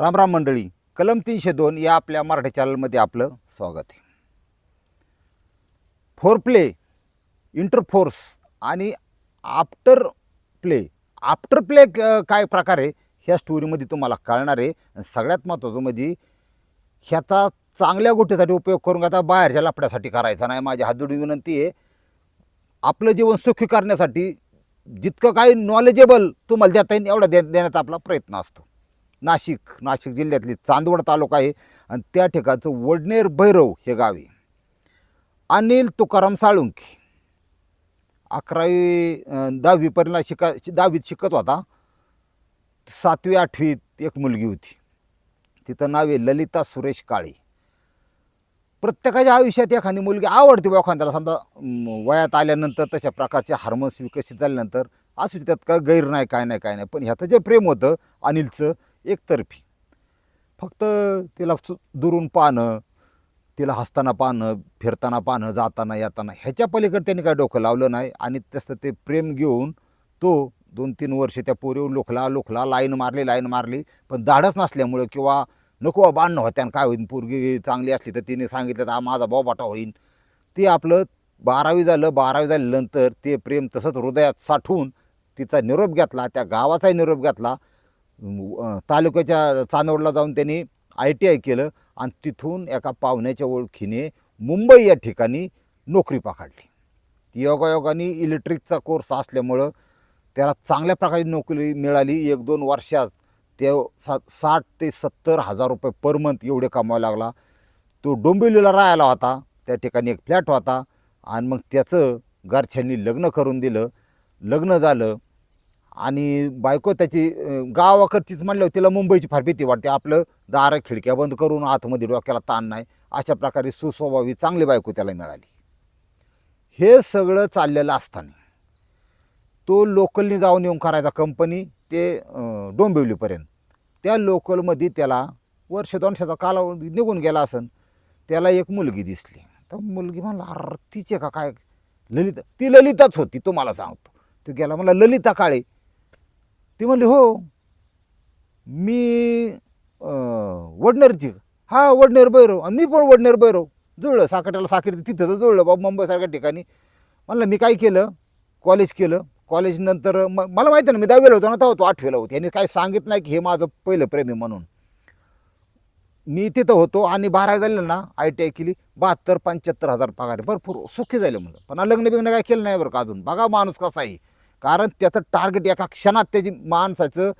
रामराम मंडळी कलम तीनशे दोन या आपल्या मराठी चॅनलमध्ये आपलं स्वागत आहे. फोर प्ले इंटरफोर्स आणि आफ्टर प्ले. आफ्टर प्ले काय प्रकार आहे? ह्या स्टोरीमध्ये तुम्हाला कळणार आहे. सगळ्यात महत्त्वाचं म्हणजे ह्याचा चांगल्या गोष्टीसाठी उपयोग करून आता बाहेरच्या लपड्यासाठी करायचा नाही. माझी हातोडी विनंती आहे आपलं जीवन सुखी करण्यासाठी जितकं काही नॉलेजेबल तुम्हाला देता येईल एवढा दे देण्याचा आपला प्रयत्न असतो. नाशिक नाशिक जिल्ह्यातली चांदवड तालुका आहे आणि त्या ठिकाणचं वडनेर भैरव हे गाव आहे. अनिल तुकाराम साळुंकी अकरावी दहावीपर्यंत शिका दहावीत शिकत होता. सातवी आठवीत एक मुलगी होती. तिचं नाव आहे ललिता सुरेश काळे. प्रत्येकाच्या आयुष्यात एखादी मुलगी आवडते बा एखाद्याला. समजा वयात आल्यानंतर तशा प्रकारचे हार्मोन्स विकसित झाल्यानंतर असू त्यात काय गैर नाही काय नाही काय नाही. पण ह्याचं जे प्रेम होतं अनिलचं एकतर्फी. फक्त तिला सु- दुरून पाहणं तिला हसताना पाहणं फिरताना पाहणं जाताना येताना ह्याच्या पलीकडे त्यांनी काय डोकं लावलं नाही आणि तसं ते प्रेम घेऊन तो दोन तीन वर्ष त्या पोरीवर लोखला लोखला लाईन मारली लाईन मारली. पण धाडच नसल्यामुळं किंवा नको बांधणं होत्या काय होईन पोरगी चांगली असली तर तिने सांगितलं तर माझा बोबाटा होईन. ते आपलं बारावी झालं बारावी झाल्यानंतर ते प्रेम तसंच हृदयात साठवून तिचा निरोप घेतला त्या गावाचाही निरोप घेतला. तालुक्याच्या चांदवडला जाऊन त्यांनी आय टी आय केलं आणि तिथून एका पाहुण्याच्या ओळखीने मुंबई या ठिकाणी नोकरी पकडली. ती योगायोगाने इलेक्ट्रिकचा कोर्स असल्यामुळं त्याला चांगल्या प्रकारे नोकरी मिळाली. एक दोन वर्षात ते सा साठ ते सत्तर हजार रुपये पर मंथ एवढे कमावा लागला. तो डोंबिवलीला राहायला होता. त्या ठिकाणी एक फ्लॅट होता. आणि मग त्याचं घरच्यांनी लग्न करून दिलं. लग्न झालं. आणि बायको त्याची गावाकडचीच म्हणलं तिला मुंबईची फार भीती वाटते. आपलं दार खिडक्या बंद करून आतमध्ये डोक्याला ताण नाही. अशा प्रकारे सुस्वभावी चांगली बायको त्याला मिळाली. हे सगळं चाललेलं असताना तो लोकलनी जाऊन येऊन करायचा कंपनी ते डोंबिवलीपर्यंत. त्या लोकलमध्ये त्याला वर्ष दोनशेचा कालावधी निघून गेला असन त्याला एक मुलगी दिसली. तर मुलगी म्हणला अरे तिचे का काय? ललिता ती ललिताच होती तुम्हाला सांगतो. तो गेला मला ललिता काळे ती म्हणली हो मी वडनेरची. हा वडनेर बैरव आणि मी पण वडनेर बैरव जुळलं साकट्याला साखर तिथं तर जुळलं बाबा मुंबईसारख्या ठिकाणी. म्हणलं मी काय केलं? कॉलेज केलं. कॉलेजनंतर म मला माहिती ना मी दहावीला होतो ना तेव्हा तो आठवीला होतो. यांनी काय सांगित नाही की हे माझं पहिलं प्रेमी म्हणून. मी तिथं होतो आणि बारावी झालं ना आय टी आय केली. बहात्तर पंच्याहत्तर हजार पगार भरपूर सुखी झाले म्हणलं. पण लग्न बिग्न काय केलं नाही बरं का अजून? बघा माणूस कसा आहे. कारण त्याचं टार्गेट एका क्षणात त्याची माणसाचं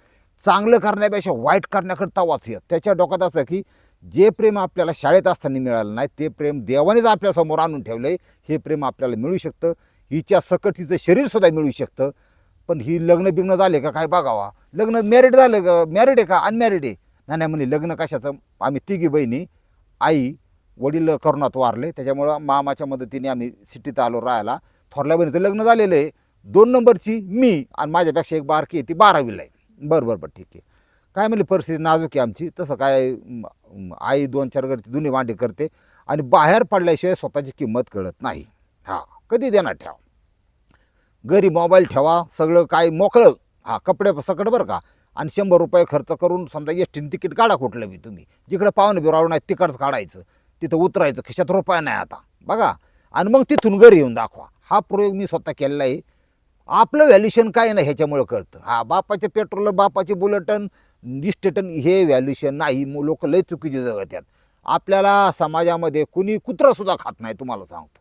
चांगलं करण्यापेक्षा वाईट करण्याकडे तवाच येत त्याच्या डोक्यात असं की जे प्रेम आपल्याला शाळेत असताना मिळालं नाही ते प्रेम देवानेच आपल्यासमोर आणून ठेवलं आहे हे प्रेम आपल्याला मिळू शकतं. हिच्या सकट हिचं शरीरसुद्धा मिळू शकतं. पण ही लग्न बिग्न झाले का काय बघावा. लग्न मॅरिड झालं का? मॅरिड आहे का? अनमॅरिड आहे. नाही नाही म्हणे लग्न कशाचं? आम्ही तिघी बहिणी आई वडील करोनात वारले. त्याच्यामुळं मामाच्या मदतीने आम्ही सिटीत आलो राहायला. थोरल्या बहिणीचं लग्न झालेलं आहे. दोन नंबरची मी आणि माझ्यापेक्षा एक बारकी आहे ती बारावीला आहे. बरं बरं बरं ठीक आहे. काय म्हणली परिस्थिती नाजूक आहे आमची. तसं काय आई दोन चार करते दोन्ही वांडे करते आणि बाहेर पडल्याशिवाय स्वतःची किंमत कळत नाही. हां कधी देणार ठेवा. घरी मोबाईल ठेवा सगळं काय मोकळं. हा कपडे सकट बरं का. आणि शंभर रुपये खर्च करून समजा एस टीन तिकीट काढा कुठलं बी तुम्ही. जिकडे पाहुणे बिरावर नाही तिकडंच काढायचं. तिथं उतरायचं खिशात रुपया नाही आता. बघा. आणि मग तिथून घरी येऊन दाखवा. हा प्रयोग मी स्वतः केलेला आहे. आपलं व्हॅल्युशन काय नाही ह्याच्यामुळं कळतं. हा बापाचे पेट्रोल बापाचे बुलेटन निष्ठेटन हे व्हॅल्युशन नाही. लोक लय चुकीचे जगत्यात आपल्याला समाजामध्ये कुणी कुत्रासुद्धा खात नाही तुम्हाला सांगतो.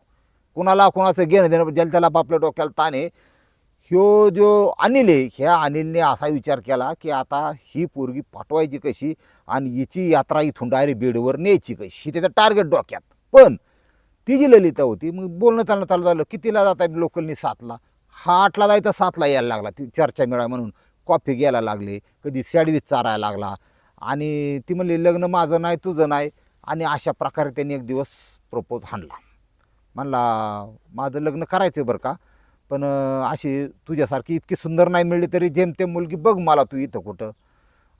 कुणाला कुणाचं घेणं देणं ज्याला त्याला आपल्या डोक्याला ताण आहे. ह्यो जो अनिल आहे ह्या अनिलने असा विचार केला की आता ही पोरगी पाठवायची कशी आणि हिची यात्रा इथून डायरेक्ट बेडवर न्यायची कशी? ही त्याचं टार्गेट डोक्यात. पण ती जी ललिता होती मग बोलणं चालणं चालू झालं. कितीला जाता लोकलनी सातला? हा आठला जायचा सातला यायला लागला. ती चर्चा मिळा म्हणून. कॉफी घ्यायला लागली कधी सॅडविच चारायला लागला. आणि ती म्हणली लग्न माझं नाही तुझं नाही. आणि अशा प्रकारे त्यांनी एक दिवस प्रपोज हाणला. म्हणला माझं लग्न करायचं बरं का पण अशी तुझ्यासारखी इतकी सुंदर नाही मिळली तरी जेमतेम मुलगी बघ मला तू इथं कुठं.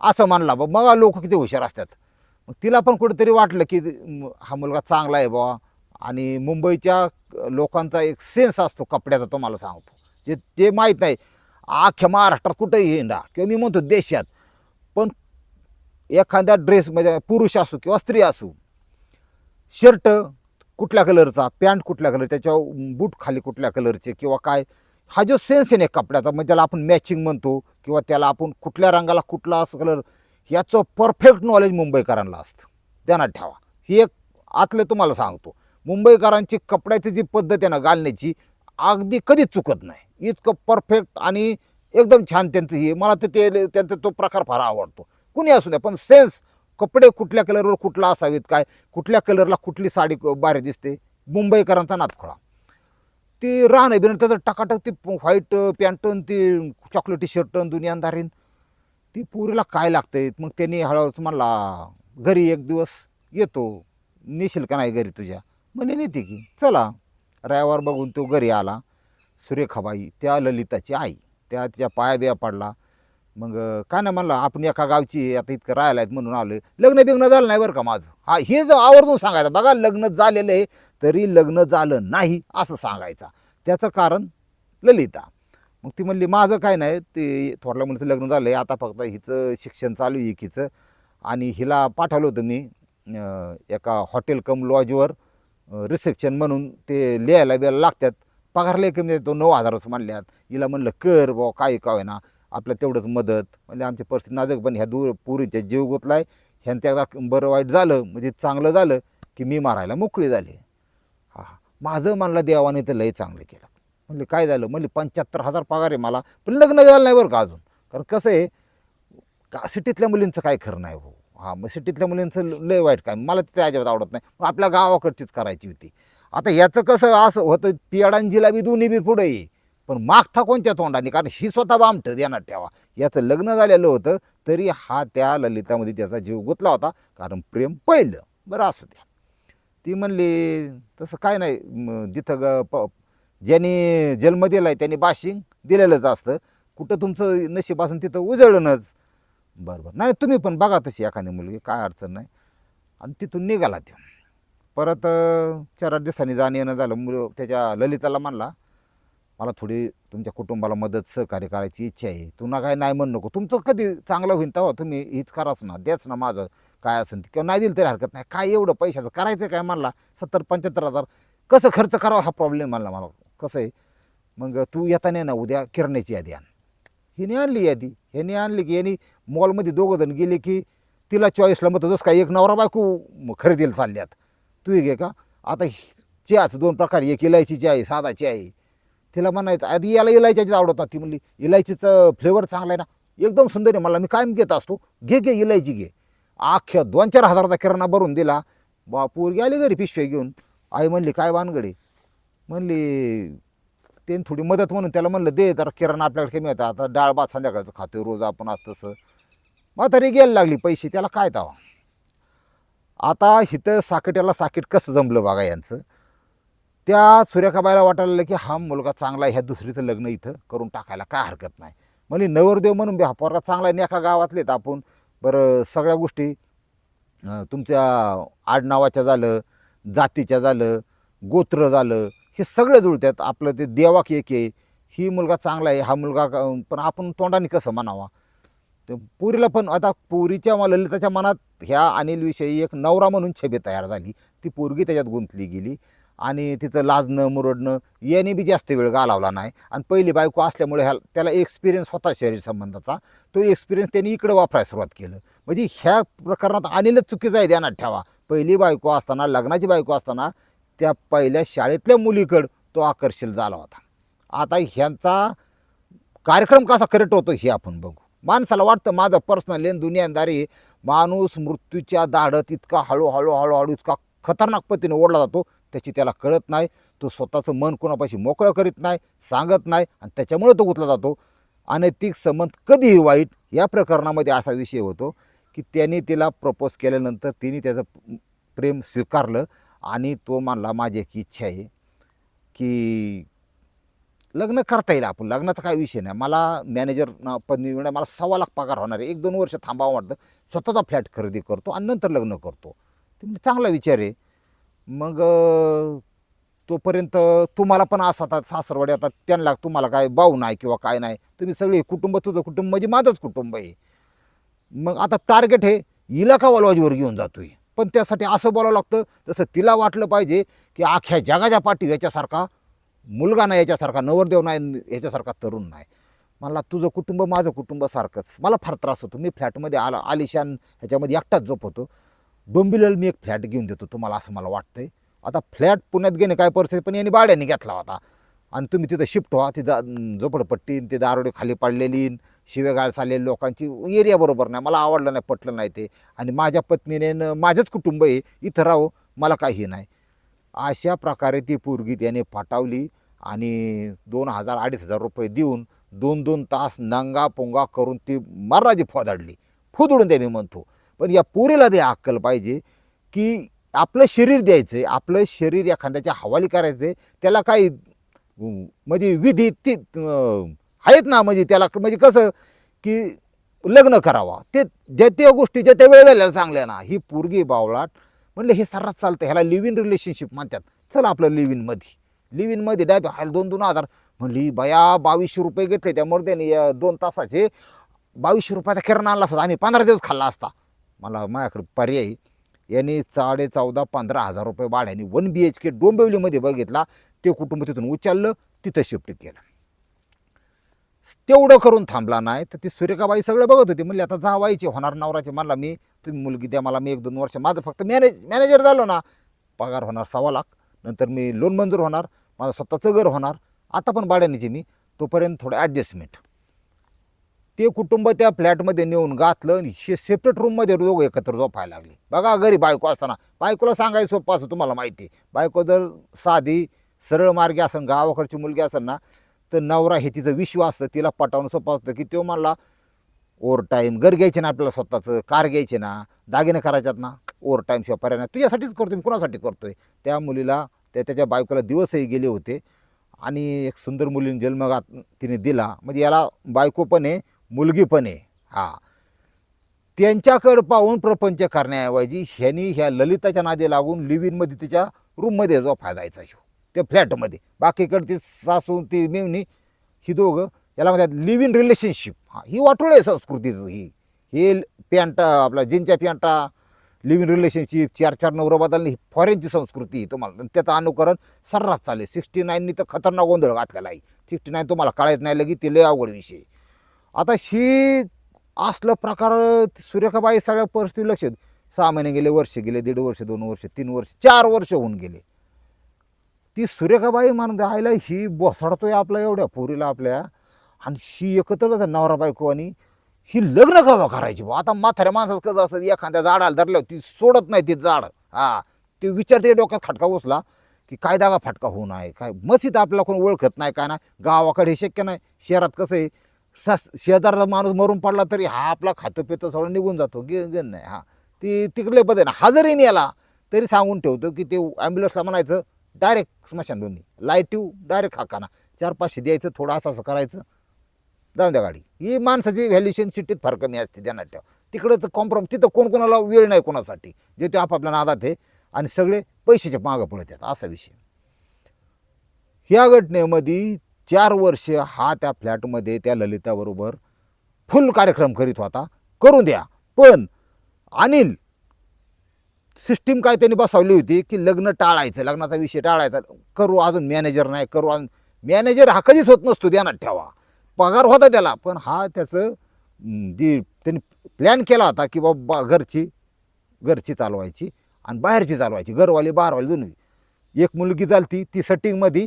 असं म्हणला बघ मग लोक किती हुशार असतात. मग तिला पण कुठेतरी वाटलं की हा मुलगा चांगला आहे बुवा. आणि मुंबईच्या लोकांचा एक सेन्स असतो कपड्याचा तो मला सांगतो. जे ते माहीत नाही अख्ख्या महाराष्ट्रात कुठंही हिंडा किंवा मी म्हणतो देशात पण एखाद्या ड्रेस म्हणजे पुरुष असू किंवा स्त्री असू शर्ट कुठल्या कलरचा पॅन्ट कुठल्या कलर त्याच्या बूट खाली कुठल्या कलरचे किंवा काय हा जो सेन्स आहे ना कपड्याचा म्हणजे त्याला आपण मॅचिंग म्हणतो किंवा त्याला आपण कुठल्या रंगाला कुठला असं कलर याचं परफेक्ट नॉलेज मुंबईकरांना असतं. ध्यानात ठेवा. ही एक आतलं तुम्हाला सांगतो. मुंबईकरांची कपड्याची जी पद्धत आहे ना घालण्याची अगदी कधीच चुकत नाही. इतकं परफेक्ट आणि एकदम छान त्यांचं हे. मला तर ते त्यांचा तो प्रकार फार आवडतो. कुणी असू द्या पण सेन्स कपडे कुठल्या कलरवर कुठला असावेत काय? कुठल्या कलरला कुठली साडी बारी भारी दिसते? मुंबईकरांचा नातखोळा. ती राहणं बिन त्याचं टकाटक ती व्हाईट पॅन्ट आणि ती चॉकलेटी शर्ट आणि दुनियादारीन. ती पुरीला काय लागतंय? मग त्यांनी हळूहळूच म्हणला घरी एक दिवस येतो. नेशील का नाही घरी तुझ्या? म्हणे नेते की. चला. रविवार बघून तो घरी आला. सुरेखाबाई त्या ललिताची आई. त्या तिच्या पाया बिया पडला. मग काय नाही म्हणलं आपण एका गावची आता इतकं राहिला आहेत म्हणून आलो लग्न बिग्न झालं नाही बरं का माझं? हा हे जर आवर्जून सांगायचं बघा लग्न झालेलं आहे तरी लग्न झालं नाही असं सांगायचं. त्याचं कारण ललिता. मग ती म्हणली माझं काय नाही ते थोरल्या मुलीचं लग्न झालं आहे आता फक्त हिचं शिक्षण चालू आहे एकीचं. आणि हिला पाठवलं होतं मी एका हॉटेल कम लॉजवर रिसेप्शन म्हणून ते लिहायला बिहायला लागतात. पगार लय कमी देतो नऊ हजारच म्हणल्यात. हिला म्हणलं कर बुवा काय का ना आपलं तेवढंच मदत. म्हणजे आमची परिस्थिती नाजक पण ह्या दूर पुरीच्या जीव गोतलाय ह्यांच्या एकदा बरं वाईट झालं म्हणजे चांगलं झालं की मी मारायला मोकळी झाली. हा माझं म्हणलं देवाने तर लय चांगलं केलं. म्हणले काय झालं? म्हणले पंच्याहत्तर हजार पगार आहे मला पण लग्न झालं नाही बरं का अजून. कारण कसं आहे का सिटीतल्या मुलींचं काय खरं नाही हो हां मग सिटीतल्या मुलींचं लय वाईट काय मला ते अजिबात आवडत नाही. मग आपल्या गावाकडचीच करायची होती. आता याचं कसं असं होतं पियाडांजीला बी दोन्ही बी पुढे ये पण मागता कोणत्या तोंडाने? कारण ही स्वतः बामठ देणार ठेवा. याचं लग्न झालेलं होतं तरी हा त्या ललितामध्ये त्याचा जीव गुंतला होता कारण प्रेम पहिलं. बरं असू द्या. ती म्हणली तसं काय नाही जिथं ग प ज्यांनी जन्म दिला आहे त्यांनी बाशिंग दिलेलंच असतं. कुठं तुमचं नशीब असून तिथं उजळणच. बरं बरं. नाही तुम्ही पण बघा तशी एखादी मुलगी काय अडचण नाही. आणि तिथून निघाला तो. परत चार आठ दिवसांनी जाणं येणं झालं. मुलं त्याच्या ललिताला म्हणला मला थोडी तुमच्या कुटुंबाला मदत सहकार्य करायची इच्छा आहे. तुला काय नाही म्हणू नको. तुमचं कधी चांगलं होईल तेव्हा तुम्ही हीच कराच ना. द्याच ना माझं. काय असेल किंवा नाही दिलं तरी हरकत नाही. काय एवढं पैशाचं? करायचं काय? म्हणला सत्तर पंच्याहत्तर हजार. कसं खर्च करावा हा प्रॉब्लेम म्हणला मला. कसं आहे? मग तू येताना ना उद्या किराण्याची यादी आण. हिने आणली यादी? ह्याने आणली की यांनी मॉलमध्ये दोघं जण गेले की तिला चॉईसला मग जसं काय एक नवरा बायको खरेदीला चालल्यात. तू घे का? आता हि- चहाचं दोन प्रकार एक इलायचीची आहे साधा चहा आहे. तिला म्हणायचं आधी याला इलायचीच आवडत ती म्हणली इलायचीचं फ्लेवर चांगला आहे ना? एकदम सुंदर आहे. मला मी कायम घेत असतो. घे घे इलायची घे. अख्ख्या दोन चार हजाराचा किराणा भरून दिला. बा गेली घरी पिशव्या घेऊन. आई म्हणली काय वानगडे? म्हणली त्यांनी थोडी मदत म्हणून. त्याला म्हणलं दे तर किराणा आपल्याकडे कमी होता. आता डाळ भात संध्याकाळचं खातो रोज आपण आज तसं. म्हातारी घ्यायला लागली पैसे. त्याला काय तावा आता इथं साकेट्याला साकेट कसं जमलं बघा यांचं? त्या सूर्यकाबाईला वाटायला लागलं की हा मुलगा चांगला आहे ह्या दुसरीचं लग्न इथं करून टाकायला काय हरकत नाही. म्हणजे नवरदेव म्हणून बी हा पोरगा चांगला आहे आणि एका गावातलेत आपण. बरं सगळ्या गोष्टी तुमच्या आडनावाच्या झालं जातीच्या झालं गोत्र झालं हे सगळं जुळतात आपलं ते देवाक एक आहे ही मुलगा चांगला आहे हा मुलगा पण आपण तोंडाने कसं म्हणावा? पुरीला पण आता पुरीच्या ललिताच्या मनात ह्या अनिलविषयी एक नवरा म्हणून छबी तयार झाली. ती पोरगी त्याच्यात गुंतली गेली. आणि तिचं लाजणं मुरडणं याने बी जास्त वेळ घालवला नाही. आणि पहिली बायको असल्यामुळे ह्या त्याला एक्सपिरियन्स होता शरीर संबंधाचा. तो एक्सपिरियन्स त्यांनी इकडे वापरायला सुरुवात केलं. म्हणजे ह्या प्रकरणात अनिलच चुकीचं आहे ध्यानात ठेवा. पहिली बायको असताना लग्नाची बायको असताना त्या पहिल्या शाळेतल्या मुलीकडं तो आकर्षित झाला होता. आता ह्यांचा कार्यक्रम कसा करेक्ट होतो हे आपण बघू. माणसाला वाटतं माझं पर्सनल लेन दुनियादारी माणूस मृत्यूच्या दाढत इतका हळूहळू हळूहळू इतका खतरनाक पद्धतीने ओढला जातो त्याची त्याला कळत नाही. तो स्वतःचं मन कोणापाशी मोकळं करीत नाही सांगत नाही आणि त्याच्यामुळे तो उतला जातो. अनैतिक संबंध कधीही वाईट या प्रकरणामध्ये असा विषय होतो की त्याने तिला प्रपोज केल्यानंतर तिने त्याचं प्रेम स्वीकारलं आणि तो मानला माझी एक इच्छा आहे की लग्न करता येईल आपण. लग्नाचा काय विषय नाही. मला मॅनेजर पदवी मिळणार मला सव्वा लाख पगार होणार आहे. एक दोन वर्ष थांबावं वाटतं. स्वतःचा फ्लॅट खरेदी करतो आणि नंतर लग्न करतो. ते म्हणजे चांगला विचार आहे. मग तोपर्यंत तुम्हाला पण असा आता सासरवाडी आता त्यांना तुम्हाला काय भाऊ नाही किंवा काय नाही. तुम्ही सगळे कुटुंब तुझं कुटुंब म्हणजे माझंच कुटुंब आहे. मग आता टार्गेट हे इलाका का वलवाजीवर घेऊन जातोय? पण त्यासाठी असं बोलावं लागतं जसं तिला वाटलं पाहिजे की अख्ख्या जगाच्या पाठी याच्यासारखा मुलगा नाही याच्यासारखा नवरदेव नाही याच्यासारखा तरुण नाही. मला तुझं कुटुंब माझं कुटुंब सारखंच मला फार त्रास होतो. मी फ्लॅटमध्ये आला आलिशान ह्याच्यामध्ये एकटाच झोपवतो डोंबिवलीला मी एक फ्लॅट घेऊन देतो तुम्हाला असं मला वाटतंय. आता फ्लॅट पुण्यात घेणे काय परिस्थिती? पण यांनी भाड्याने घेतला होता. आणि तुम्ही तिथं शिफ्ट व्हा. तिथं झोपडपट्टी ते दारोडे खाली पाडलेली शिवेगाळ चाललेली लोकांची एरिया बरोबर नाही. मला आवडलं नाही पटलं नाही ते. आणि माझ्या पत्नीने न माझंच कुटुंब आहे. इथं राहू मला काही नाही. अशा प्रकारे ती पोरगी त्याने फटावली आणि दोन हजार अडीच हजार रुपये देऊन दोन दोन तास नंगा पोंगा करून ती माराजी फोदाडली. फुदडून द्या मी म्हणतो. पण या पुरीला बी अक्कल पाहिजे की आपलं शरीर द्यायचं आहे आपलं शरीर एखाद्याच्या हवाली करायचं आहे त्याला काही म्हणजे विधी ती आहेत ना म्हणजे त्याला म्हणजे कसं की लग्न करावा. ते ज्या त्या गोष्टी ज्या त्या वेळ चांगल्या ना ही पोरगी बावळाट म्हणलं हे सर्रात चालतं ह्याला लिव्ह इन रिलेशनशिप म्हणतात. चला आपलं लिव्ह इनमध्ये लिव्ह इनमध्ये डाय ह्याला दोन दोन हजार. म्हणली बया बावीसशे रुपये घेतले त्या मर्द्याने या दोन तासाचे बावीसशे रुपयाचा किराणा आणला असता आम्ही पंधरा दिवस खाल्ला असता. मला माझ्याकडे पर्याय यांनी साडे चौदा पंधरा हजार रुपये भाड्याने वन बी एच के डोंबिवलीमध्ये बघितला. ते कुटुंब तिथून उचललं तिथं शिफ्ट केलं. तेवढं करून थांबला नाही. तर ती सूर्यकाबाई सगळं बघत होती. म्हणली आता जावायचे होणार नवराचे म्हणला मी तुम्ही मुलगी द्या मला मी एक दोन वर्ष माझं फक्त मॅनेज मॅनेजर झालो ना. पगार होणार सव्वा लाख. नंतर मी लोन मंजूर होणार. माझं स्वतःचं घर होणार. आता पण भाड्यानेची मी. तोपर्यंत थोडं ॲडजस्टमेंट ते कुटुंब त्या फ्लॅटमध्ये नेऊन घातलं आणि शे सेपरेट रूममध्ये दोघं एकत्र झोपायला लागले. बघा घरी बायको असताना बायकोला सांगायचं सोपं असं तुम्हाला माहिती आहे. बायको जर साधी सरळ मार्गी असेल गावाकडची मुलगी असेल ना तर नवरा हे तिचं विश्वास असतं तिला पटावून सोपं असतं की तो मला ओव्हर टाईम घर घ्यायचे ना आपल्याला स्वतःचं कार घ्यायचे ना दागिने करायच्यात ना ओव्हर टाईम शिवाय पर्याय नाही. तुझ्यासाठीच करतो मी कुणासाठी आहे त्या मुलीला त्या त्याच्या बायकोला दिवसही गेले होते आणि एक सुंदर मुलीने जन्मगात तिने दिला. म्हणजे याला बायको पण आहे मुलगी पण आहे. हा. त्यांच्याकडं पाहून प्रपंच करण्याऐवजी ह्यांनी ह्या ललिताच्या नादे लागून लिव्हिनमध्ये तिच्या रूममध्ये जो फायदा यायचा ह्यो. त्या फ्लॅटमध्ये. बाकीकडे ती सासू ती मेवणी ही दोघं याला म्हणतात लिव्ह इन रिलेशनशिप हा ही वाटोळ आहे संस्कृतीचं ही. हे पॅन्टा आपला जिनच्या पॅन्टा लिव्ह इन रिलेशनशिप चार चार नवरं बदलणे ही फॉरेनची संस्कृती ही तुम्हाला. त्याचं अनुकरण सर्रास चालेल सिक्स्टी नाईननी तर खतरनाक गोंधळ घातलेला आहे. सिक्स्टी नाईन तुम्हाला कळायच नाही लगी ते लय अवघड विषय. आता शी असलं प्रकार सूर्यकाबाई सगळ्या परिस्थिती लक्ष सहा महिने गेले वर्ष गेले दीड वर्ष दोन वर्ष तीन वर्ष चार वर्ष होऊन गेले. ती सूर्यकाबाई म्हणते आईला ही बसडतोय आपल्या एवढ्या पोरीला आपल्या. आणि शी एकत्र जातात नवरा बायको आणि ही लग्न कवा करायची बा? आता म्हाताऱ्या माणसाचं कसं असतं एखाद्या झाडाला धरलं ती सोडत नाही ते झाड. हा ते विचारते डोक्यात खटका बसला की काय दागा फटका होऊ नये काय मस्जिद आपल्याला कोण ओळखत नाही काय नाही गावाकडे हे शक्य नाही शहरात कसं आहे सास शेजारचा माणूस मरून पडला तरी हा आपला खातो पितो सगळं निघून जातो गे गेन नाही हा. ती तिकडले बदल हा जरी नेला तरी सांगून ठेवतो की ते ॲम्ब्युलन्सला म्हणायचं डायरेक्ट स्मशान दोन्ही. लाईटिव डायरेक्ट हाकाना. चार पाचशे द्यायचं थोडं असं असं करायचं. जाऊन द्या गाडी. ही माणसाची व्हॅल्युएशन सिटीत फार कमी असते ध्यानात ठेवा. तिकडं तर कॉम्प्रोम तिथं कोण कोणाला वेळ नाही कोणासाठी. जे ते आपापल्या नादात आहे आणि सगळे पैशाच्या मागं पळत आहेत असा विषय. ह्या घटनेमध्ये चार वर्ष हा त्या फ्लॅटमध्ये त्या ललिताबरोबर फुल कार्यक्रम करीत होता. करून द्या. पण अनिल सिस्टीम काय त्यांनी बसवली होती की लग्न टाळायचं लग्नाचा विषय टाळायचा. करू अजून मॅनेजर नाही करू अजून. मॅनेजर हा कधीच होत नसतो ध्यानात ठेवा. पगार होता त्याला पण हा त्याचं जे जी त्यांनी प्लॅन केला होता की बाबा घरची घरची चालवायची आणि बाहेरची चालवायची घरवाली बाहेरवाली दोन्ही. एक मुलगी चालती ती सटिंगमध्ये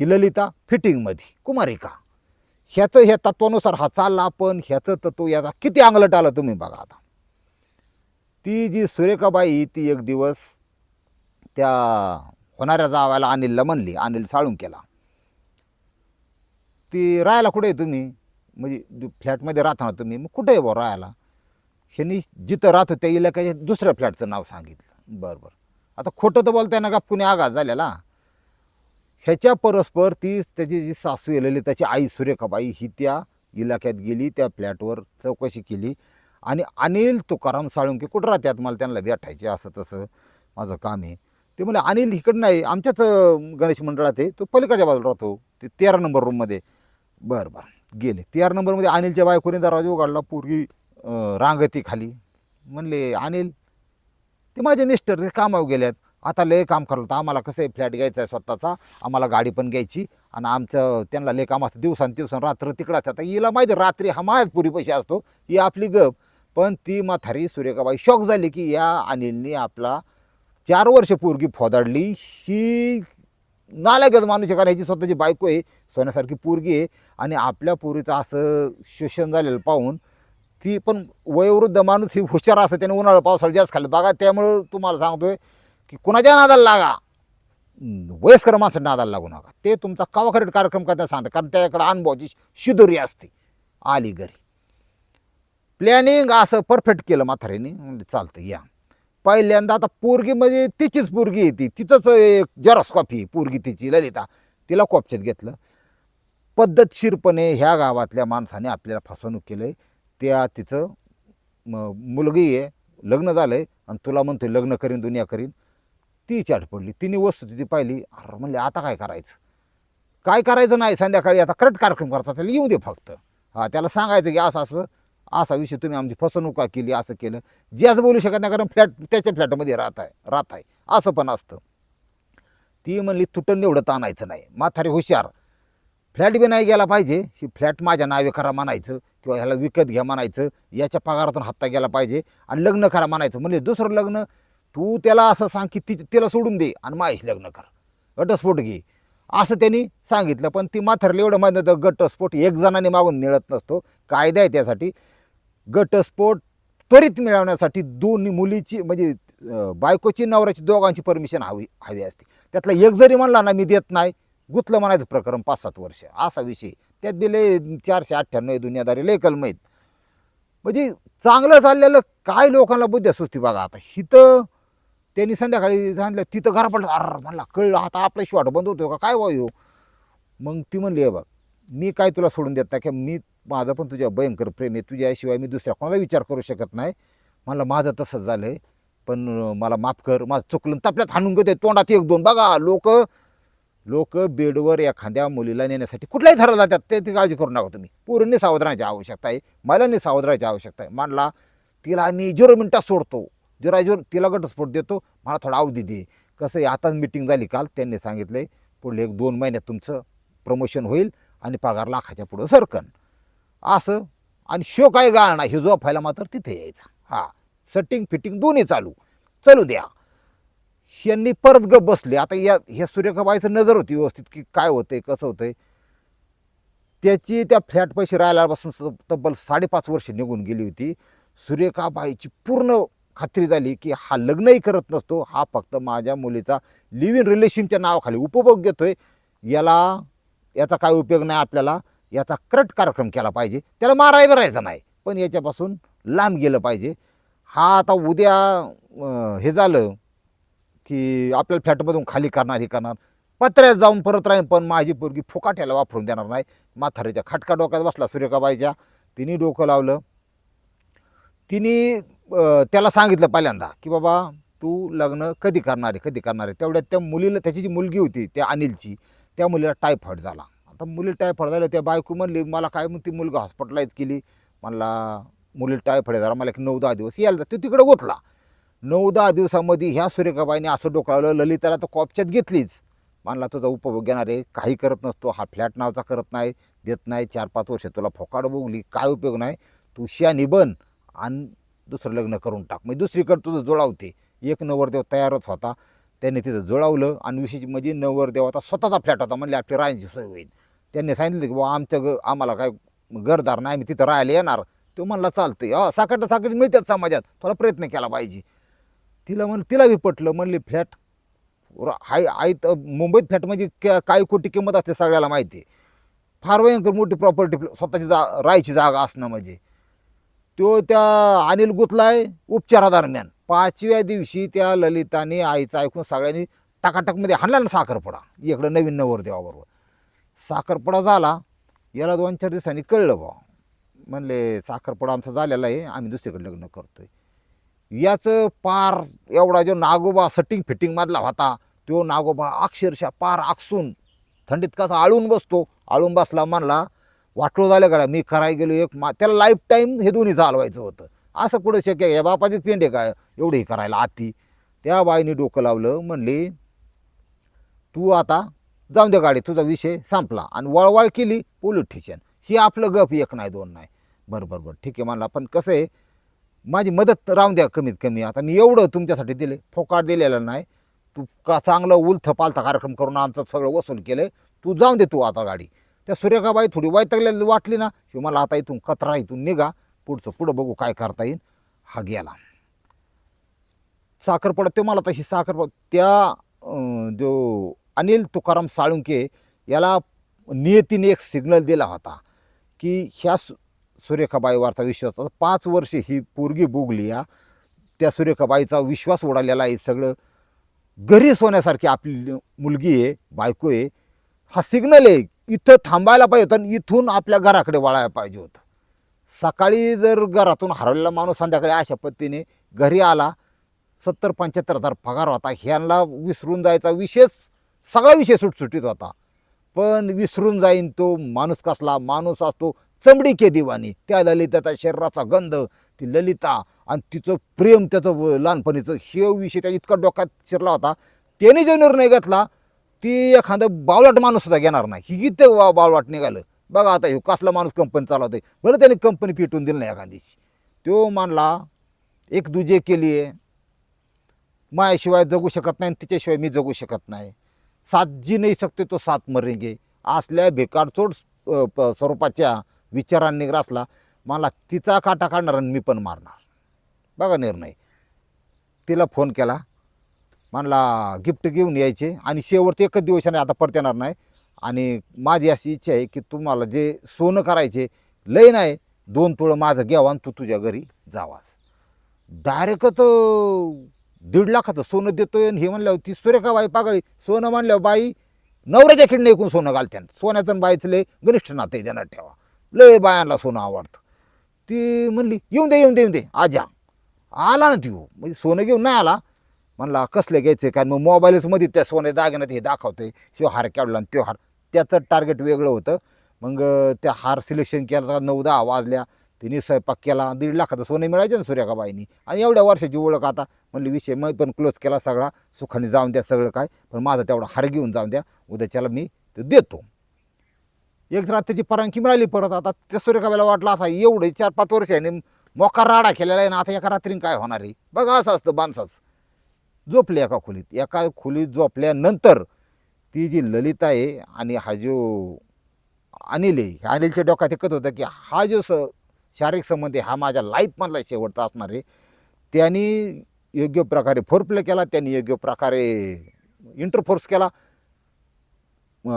ही ललिता फिटिंगमध्ये कुमारिका. ह्याचं ह्या तत्वानुसार हा चालला पण ह्याचं तत्व याचा किती अंगलट आलं तुम्ही बघा आता. ती जी सुरेखाबाई ती एक दिवस त्या होणाऱ्या जावायला अनिलला म्हणली अनिल साळून केला. ती राहायला कुठे आहे तुम्ही? म्हणजे फ्लॅटमध्ये राहता ना तुम्ही. मग कुठे आहे बा राहायला? ह्यांनी जिथं राहतो त्या इलाक्याच्या दुसऱ्या फ्लॅटचं नाव सांगितलं. बरं बरं. आता खोटं तर बोलताय ना का पुणे आघात झालेला. ह्याच्या परस्पर ती त्याची जी सासू येलेली त्याची आई सुरेखाबाई ही त्या इलाक्यात गेली त्या फ्लॅटवर चौकशी केली. आणि अनिल तुकाराम साळुंके कुठं राहतात? मला त्यांना भेटायचे असं तसं. माझं काम आहे. ते म्हणजे अनिल इकडं नाही आमच्याच गणेश मंडळात आहे. तो पलीकडच्या बाजूला राहतो. ते तेरा नंबर रूममध्ये बरं बरं. गेले. तेरा नंबरमध्ये अनिलच्या बायकोने दरवाजा उघडला. पूर्वी रांगती खाली. म्हणले अनिल ते माझे मिस्टर कामावर गेल्यात. आता लय काम करलं तर आम्हाला कसं आहे? फ्लॅट घ्यायचा आहे स्वतःचा. आम्हाला गाडी पण घ्यायची. आणि आमचं त्यांना लय काम असतं. दिवसान दिवसान रात्र तिकडं आता हिला माहिती रात्री हा माझ्याच पुरी पैसे असतो. ही आपली गप. पण ती म्हातारी सुरेखाबाई शॉक झाली की या अनिलनी आपला चार वर्ष पोरगी फोदाडली. ही नालायकच माणूस कारण ह्याची स्वतःची बायको आहे सोन्यासारखी पोरगी आहे आणि आपल्या पोरीचं असं शोषण झालेलं पाहून ती पण वयोवृद्ध माणूस ही हुशार असं त्याने उन्हाळा पावसाळा जास्त खाल्लं. बघा त्यामुळं तुम्हाला सांगतोय की कुणाच्या नादाला लागा? वयस्कर माणसं नादाला लागू नका. ते तुमचा कावाखरेट कार्यक्रम करता सांगतात कारण त्याच्याकडे अनुभवाची शिदोरी असते. आली घरी. प्लॅनिंग असं परफेक्ट केलं म्हातारीने. म्हणजे चालतं या. पहिल्यांदा आता पोरगी म्हणजे तिचीच पोरगी आहे ती. तिचंच एक जरॉक्स कॉफी पोरगी तिची ललिता. तिला कॉपच्यात घेतलं. पद्धतशीरपणे ह्या गावातल्या माणसाने आपल्याला फसवणूक केलं आहे त्या तिचं म- मुलगी आहे लग्न झालं आहे आणि तुला म्हणतो लग्न करीन दुनिया करीन. ती चाट पडली. तिने वस्तू तिथे पाहिली. अरे म्हणले आता काय करायचं? काय करायचं नाही संध्याकाळी? आता करट कार्यक्रम करायचा त्याला येऊ दे फक्त. हां त्याला सांगायचं की असं असं. असा विषय तुम्ही आमची फसवणूक का केली असं केलं. जे असं बोलू शकत नाही कारण फ्लॅट त्याच्या फ्लॅटमध्ये राहत आहे राहत आहे. असं पण असतं. ती म्हणली तुटण एवढं ताणायचं नाही. म्हातारी हुशार. फ्लॅट बी नाही गेला पाहिजे. ही फ्लॅट माझ्या नावे करा म्हणायचं किंवा ह्याला विकत घ्या म्हणायचं. याच्या पगारातून हप्ता गेला पाहिजे आणि लग्न करा म्हणायचं. म्हणजे दुसरं लग्न? तू त्याला असं सांग की ती तिला सोडून दे आणि माझ्याशी लग्न कर. घटस्फोट घे. असं त्यांनी सांगितलं. पण ती म्हातारली एवढं माहिती तर घटस्फोट एक जणाने मागून मिळत नसतो. कायदा आहे त्यासाठी. घटस्फोट त्वरित मिळवण्यासाठी दोन्ही मुलीची म्हणजे बायकोची नवऱ्याची दोघांची परमिशन हवी हवी असते. त्यातला एक जरी म्हणला ना मी देत नाही गुतलं म्हणायचं प्रकरण पाच सात वर्ष. असा विषय. त्यात दिले चारशे अठ्ठ्याण्णव दुनियादारी लय कलमयत म्हणजे चांगलं चाललेलं काय लोकांना बुद्ध्या सुस्ती बघा आता. हिथं त्यांनी संध्याकाळी सांगितलं तिथं घरा पडलं अर म्हणला कळलं आता आपला शिवाट बंद होतो का? काय वायू मग ती म्हणली हे बघ मी काय तुला सोडून देत नाही की मी माझं पण तुझ्या भयंकर प्रेम आहे. तुझ्याशिवाय मी दुसऱ्या कोणाला विचार करू शकत नाही. मला माझं तसंच झालं आहे पण मला माफ कर. माझं चुकलं तपल्यात हाणून घेते तोंडात एक दोन. बघा लोक लोक बेडवर एखाद्या मुलीला नेण्यासाठी कुठल्याही थराला जातात. ते ती काळजी करू नका तुम्ही. पूर्ण सावध राहण्याची आवश्यकता आहे. मला नाही सावध राहायची आवश्यकता आहे. मानला तिला मी झिरो मिनटात सोडतो. जरा तिला घटस्फोट देतो. मला थोडा अवधी दे. कसं आहे आताच मिटिंग झाली काल. त्यांनी सांगितलं पुढले एक दोन महिन्यात तुमचं प्रमोशन होईल आणि पगार लाखाच्या पुढं सरकन. असं. आणि शो काय गाळणा हे झोपायला मात्र तिथे यायचा. हा. सटिंग फिटिंग दोन्ही चालू. चालू द्या. यांनी परत गप बसले. आता या ह्या सूर्यकाबाईचं नजर होती व्यवस्थित की काय होतंय कसं होतंय. त्याची त्या फ्लॅट पैसे राहिल्यापासून तब्बल साडेपाच वर्ष निघून गेली होती. सूर्यकाबाईची पूर्ण खात्री झाली की हा लग्नही करत नसतो. हा फक्त माझ्या मुलीचा लिव्ह इन रिलेशनच्या नावाखाली उपभोग घेतोय. याला याचा काय उपयोग नाही आपल्याला. याचा करट कार्यक्रम केला पाहिजे. त्याला मारायला राहायचं नाही. पण याच्यापासून लांब गेलं पाहिजे. हा आता उद्या हे झालं की आपल्याला फ्लॅटमधून खाली करणार हे करणार. पत्र्यात जाऊन परत राहीन पण माझी पोरगी फुकाट्याला वापरून देणार नाही. माथारीच्या खटका डोक्यात बसला सूर्यकाबाईच्या. तिने डोकं लावलं. तिने त्याला सांगितलं पहिल्यांदा की बाबा तू लग्न कधी करणार आहे? कधी करणार आहे? तेवढ्यात त्या मुलीला त्याची जी मुलगी होती त्या अनिलची त्या मुलीला टायफॉईड झाला. आता मुली टायफॉईड झालं त्या बायको म्हणली मला काय म्हणते मुलगा हॉस्पिटलाइज केली. मला मुली टायफॉईड झाला मला एक नऊ दहा दिवस यायला तो तिकडे गोठला नऊ दहा दिवसामध्ये ह्या सूर्यकाबाईने असं डोकावलं ललिताला तर कॉपच्यात घेतलीच. मानला तुझा उपभोग घेणारे काही करत नसतो हा फ्लॅट नावचा करत नाही देत नाही चार पाच वर्ष तुला फोकाड बोगली काय उपयोग नाही तू शियानी बन आणि दुसरं लग्न करून टाक. म्हणजे दुसरीकडे तुझं जुळावते. एक नवरदेव तयारच होता. त्याने तिथं जुळवलं आणि विशेष म्हणजे नवरदेव होता स्वतःचा फ्लॅट होता म्हणले आपली राहायची सोय होईल. त्यांनी सांगितलं की बाबा आमच्या ग आम्हाला काय घरदार नाही आम्ही तिथं राहायला येणार. तो म्हणला चालतंय अ साखट साखट मिळतात समाजात थोडा प्रयत्न केला पाहिजे. तिला म्हण तिला बी पटलं म्हणली फ्लॅट हाय आई तर मुंबईत फ्लॅट म्हणजे क्या- काय कोटी किंमत असते सगळ्याला माहिती आहे. फार भयंकर मोठी प्रॉपर्टी स्वतःची जा राहायची जागा असणं म्हणजे. तो त्या अनिल गुतलाय उपचारादरम्यान. पाचव्या दिवशी त्या ललिताने आईचं ऐकून सगळ्यांनी टाकाटकमध्ये हाणला ना साखरपुडा इकडं नवीन नवरदेवाबरोबर. साखरपडा झाला याला दोन चार दिवसांनी कळलं बा म्हणले साखरपडा आमचा झालेला आहे आम्ही दुसरीकडे लग्न करतो आहे याचं पार एवढा जो नागोबा सटिंग फिटिंगमधला होता तो नागोबा अक्षरशः पार आकसून थंडीत कसा आळून बसतो. आळून बसला म्हणला वाटलो झालं का मी करायला गेलो एक मा त्याला लाईफ टाईम हे दोन्ही चालवायचं होतं. असं कुठं शक्य आहे या बापाचीच पेंड आहे काय एवढं करायला आती. त्या बाईने डोकं लावलं म्हणले तू आता जाऊन दे गाडी तुझा विषय संपला. आणि वळवळ केली पोलीस स्टेशन ही आपलं गप एक नाही दोन नाही. बरं बरं बरं. ठीक आहे म्हणला. पण कसं आहे माझी मदत राहून द्या कमीत कमी आता मी एवढं तुमच्यासाठी दिले फोकाट दिलेला नाही. तू का चांगलं उलथ पालथा कार्यक्रम करून आमचं सगळं वसूल केलं तू जाऊन दे तू आता गाडी. त्या सूर्यकाबाई थोडी वैतागलेली वाटली ना की मला आता इथून कचरा इथून निघा पुढचं पुढं बघू काय करता येईल. हा गेला. साखरपडा ते मला तशी साखरपडा त्या जो अनिल तुकाराम साळुंके याला नियतीने एक सिग्नल दिला होता की ह्या सु सुरेखाबाईवरचा विश्वास पाच वर्षे ही पोरगी बोगली या त्या सुरेखाबाईचा विश्वास उडालेला आहे सगळं. घरी सोन्यासारखी आपली मुलगी आहे बायको आहे. हा सिग्नल आहे इथं थांबायला पाहिजे होतं आणि इथून आपल्या घराकडे वळायला पाहिजे होतं. सकाळी जर घरातून हरवलेला माणूस संध्याकाळी अशा पद्धतीने घरी आला सत्तर पंच्याहत्तर हजार पगार होता ह्यांना विसरून जायचा विशेष सगळा विषय सुटसुटीत होता. पण विसरून जाईन तो माणूस कसला माणूस असतो चमडी के दिवानी. त्या ललिताचा शरीराचा गंध ती ललिता आणि तिचं प्रेम त्याचं लहानपणीचं हे विषय त्या इतका डोक्यात शिरला होता. त्याने जो निर्णय घेतला ती एखादं बावलाट माणूस सुद्धा घेणार नाही. ही किती वा बावलाट निघालं. बघा आता हे कसला माणूस कंपनी चालवतोय. बरं त्याने कंपनी पिटून दिली नाही एखादीची तो मानला एक दुजे केली आहे मायाशिवाय जगू शकत नाही आणि तिच्याशिवाय मी जगू शकत नाही. सात जी नाही सकते तो सात मरेंगे. असल्या बेकारचोड प- स्वरूपाच्या विचारांनी ग्रासला मला तिचा काटा काढणार आणि मी पण मारणार. बघा निर्णय. तिला फोन केला. म्हणला गिफ्ट घेऊन यायचे. आणि शेवट एकच दिवसाने आता परत येणार नाही. आणि माझी अशी इच्छा आहे की तुम्हाला जे सोनं करायचे लय नाही. दोन तुळं माझं घ्यावा आणि तू तुझ्या घरी जावास. डायरेक्टच दीड लाखाचं सोनं देतोय आणि हे म्हणल्यावर ती सुरेखाबाई पागळी. सोनं म्हणल्यावर बाई नवऱ्याच्या खिडणे ऐकून सोनं घालते सोन्याचं आणि बाईचं लय घनिष्ठ नाते त्यांना ठेवा. लय बायांना सोनं आवडतं. ती म्हणली येऊन दे येऊन दे येऊन दे. आजा. आला ना ती म्हणजे सोनं घेऊन नाही आला. म्हणला कसले घ्यायचे काय? मग मोबाईलच मध्ये त्या सोने दागिन्यात हे दाखवते शिव हार काढला आणि त्यो हार त्याचं टार्गेट वेगळं होतं. मग त्या हार सिलेक्शन केलं नऊ दहा वाजल्या. तिने स्वयंपाक केला दीड लाखाचं सोने मिळायचे ना सूर्यकाबाईनी आणि एवढ्या वर्षाची ओळख आता. म्हणली विषय मग पण क्लोज केला सगळा. सुखाने जाऊन द्या सगळं काय. पण माझं तेवढा हार घेऊन जाऊन द्या. उद्याच्याला मी ते देतो. एक रात्रीची परवानगी मिळाली परत. आता त्या सूर्यकाबाईला वाटलं आता एवढे चार पाच वर्ष आहे मोका राडा केलेला आहे ना आता एका रात्रीने काय होणार आहे? बघा असं असतं माणसाच. झोपले एका खोलीत. एका खोलीत झोपल्यानंतर ती जी ललिता आहे आणि हा जो अनिल आहे अनिलच्या डोक्यात एकच होतं की हा जो स शारीरिक संबंध हा माझ्या लाईफमधला शेवटचा असणार आहे. त्यांनी योग्य प्रकारे फोर प्ले केला त्यांनी योग्य प्रकारे इंटरफोर्स केला.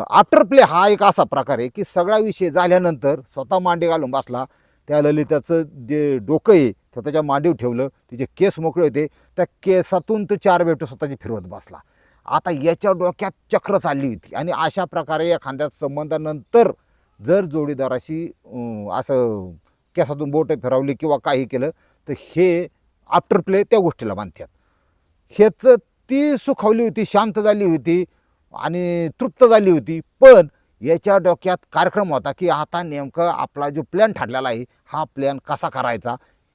आफ्टर प्ले हा एक असा प्रकार आहे की सगळा विषय झाल्यानंतर स्वतः मांडी घालून बसला. त्या ललिताचं जे डोकं आहे स्वतःच्या मांडीव ठेवलं तिचे केस मोकळे होते. त्या केसातून तो चार बेट स्वतःची फिरवत बसला. आता याच्या डोक्यात चक्र चालली होती आणि अशा प्रकारे एखाद्या संबंधानंतर जर जोडीदाराशी असं केसातून बोटं फिरवली किंवा काही केलं तर हे आफ्टर प्ले त्या गोष्टीला बांधतात. ह्याचं ती सुखावली होती शांत झाली होती आणि तृप्त झाली होती. पण याच्या डोक्यात कार्यक्रम होता की आता नेमकं आपला जो प्लॅन ठरलेला आहे हा प्लॅन कसा करायचा?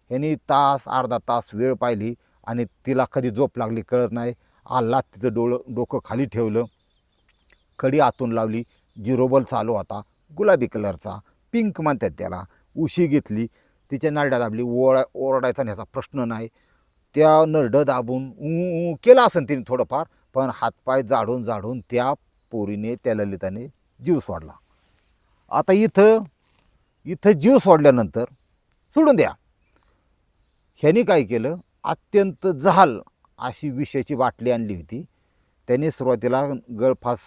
ह्यांनी तास अर्धा तास वेळ पाहिली आणि तिला कधी झोप लागली कळत नाही. आल्ला तिचं डोळं डोकं खाली ठेवलं. कडी आतून लावली. जिरोबल चालू होता. गुलाबी कलरचा. पिंक म्हणतात त्याला. उशी घेतली तिच्या नरड्या दाबली ओळा ओरडायचा ह्याचा प्रश्न नाही. त्या नरडं दाबून ऊ ऊ केलं असेल तिने थोडंफार पण हातपाय जाडून जाडून त्या पोरीने त्या ललिताने जीव सोडला. आता इथं इथं जीव सोडल्यानंतर सोडून द्या. ह्याने काय केलं? अत्यंत जहाल अशी विषयाची बाटली आणली होती. त्याने सुरुवातीला गळफास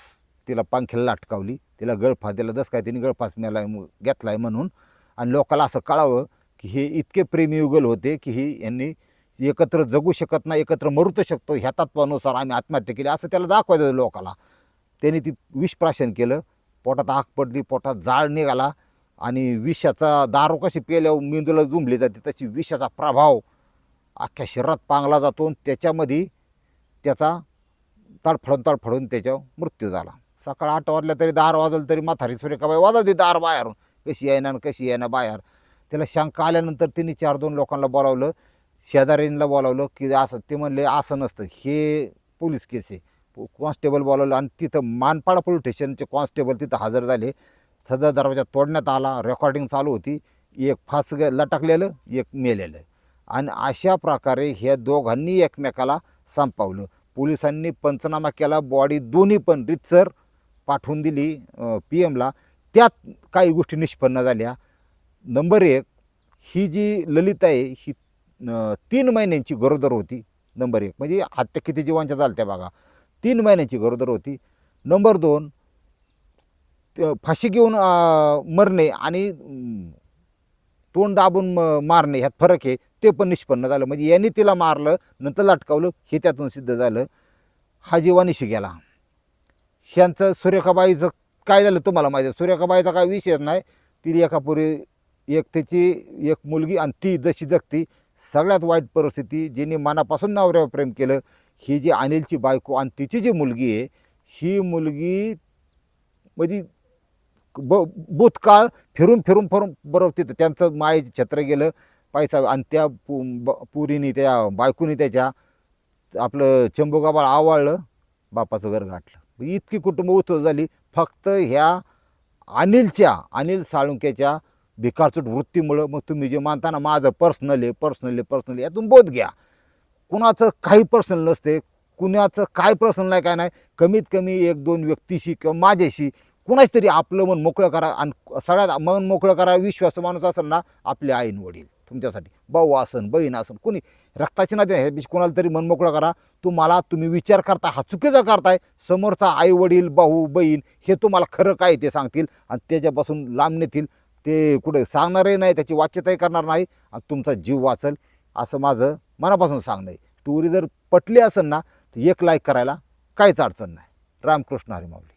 तिला पंख्याला लाटकावली. तिला गळफास दिला जसं काय तिने गळफास मेला घेतला आहे म्हणून आणि लोकाला असं कळावं की हे इतके प्रेमयुगल होते की ही यांनी एकत्र जगू शकत नाही एकत्र मरू तर शकतो ह्या तत्वानुसार आम्ही आत्महत्या केली असं त्याला दाखवायचं लोकाला. त्यांनी ती विषप्राशन केलं पोटात आग पडली पोटात जाळ निघाला आणि विषाचा दारू कशी पेल्यावर मेंदूला जुंबली जाते तशी विषाचा प्रभाव अख्ख्या शरीरात पांगला जातो आणि त्याच्यामध्ये त्याचा तडफडून तडफडून त्याच्यावर मृत्यू झाला. सकाळ आठ वाजल्या तरी दार वाजवलं तरी म्हातारी बाई वाजवते दार बाहेरून. कशी आहे ना कशी आहे ना बाहेर. त्याला शंका आल्यानंतर तिने चार दोन लोकांना बोलावलं. शेजारींना बोलावलं की असं ते म्हणले असं नसतं. हे पोलीस केस आहे. कॉन्स्टेबल बोलावलं आणि तिथं मानपाडा पोलीस स्टेशनचे कॉन्स्टेबल तिथं हजर झाले. सदर दरवाजा तोडण्यात आला. रेकॉर्डिंग चालू होती. एक फास ग- लटकलेलं एक मेलेलं. आणि अशा प्रकारे ह्या दोघांनी एकमेकाला संपवलं. पोलिसांनी पंचनामा केला. बॉडी दोन्ही पण रितसर पाठवून दिली पी एमला त्यात काही गोष्टी निष्पन्न झाल्या. नंबर एक ही जी ललिता आहे ही तीन महिन्यांची गरोदर होती. नंबर एक म्हणजे हत्या किती जीवांच्या चालत्या बघा. तीन महिन्यांची गरोदर होती. नंबर दोन फाशी घेऊन मरणे आणि तोंड दाबून म- मारणे ह्यात फरक आहे. ते पण निष्पन्न झालं. म्हणजे यांनी तिला मारलं नंतर लटकावलं हे त्यातून सिद्ध झालं. हा जीवानिशी गेला. ह्यांचं सुरेखाबाईचं काय झालं तुम्हाला माहिती आहे? काय विषय नाही. ती एकापुरी एक त्याची एक मुलगी आणि ती जशी जगती सगळ्यात वाईट परिस्थिती जिने मनापासून नवऱ्यावर प्रेम केलं ही जी अनिलची बायको आणि तिची जी मुलगी आहे ही मुलगी म्हणजे ब भूतकाळ फिरून फिरून फिरून बरोबर तिथं त्यांचं मायेचं छत्र गेलं पैसा आणि त्या पु ब- पुरीने त्या बायकोनी त्याच्या आपलं चंबुगाबाळ आवळलं बापाचं घर गाठलं. इतकी कुटुंब उत्सव झाली. फक्त ह्या अनिलच्या अनिल साळुंक्याच्या भिकारचूट वृत्तीमुळं मग तुम्ही जे मानताना माझं पर्सनल आहे पर्सनल आहे पर्सनल आहे यातून बोध घ्या. कुणाचं काही पर्सनल नसते कुणाचं काय पर्सनल नाही काय नाही कमीत कमी एक दोन व्यक्तीशी किंवा माझ्याशी कुणाच तरी आपलं मन मोकळं करा आणि सगळ्यात मन मोकळं करा विश्वास माणूस असेल ना आपले आईन वडील. तुमच्यासाठी. भाऊ आसन बहीण आसन कोणी रक्ताची नाते हे बीच कोणाला तरी मनमोकळा करा. तुम्हाला तुम्ही विचार करता हा चुकीचा करताय. समोरचा आई वडील भाऊ बहीण हे तुम्हाला खरं काय ते सांगतील आणि त्याच्यापासून लांब नेतील. ते कुठे सांगणारही नाही त्याची वाच्यताही करणार नाही आणि तुमचा जीव वाचल. असं माझं मनापासून सांगणं आहे. स्टोरी जर पटली असेल ना तर एक लाईक करायला काहीच अडचण नाही. रामकृष्ण हरिमावली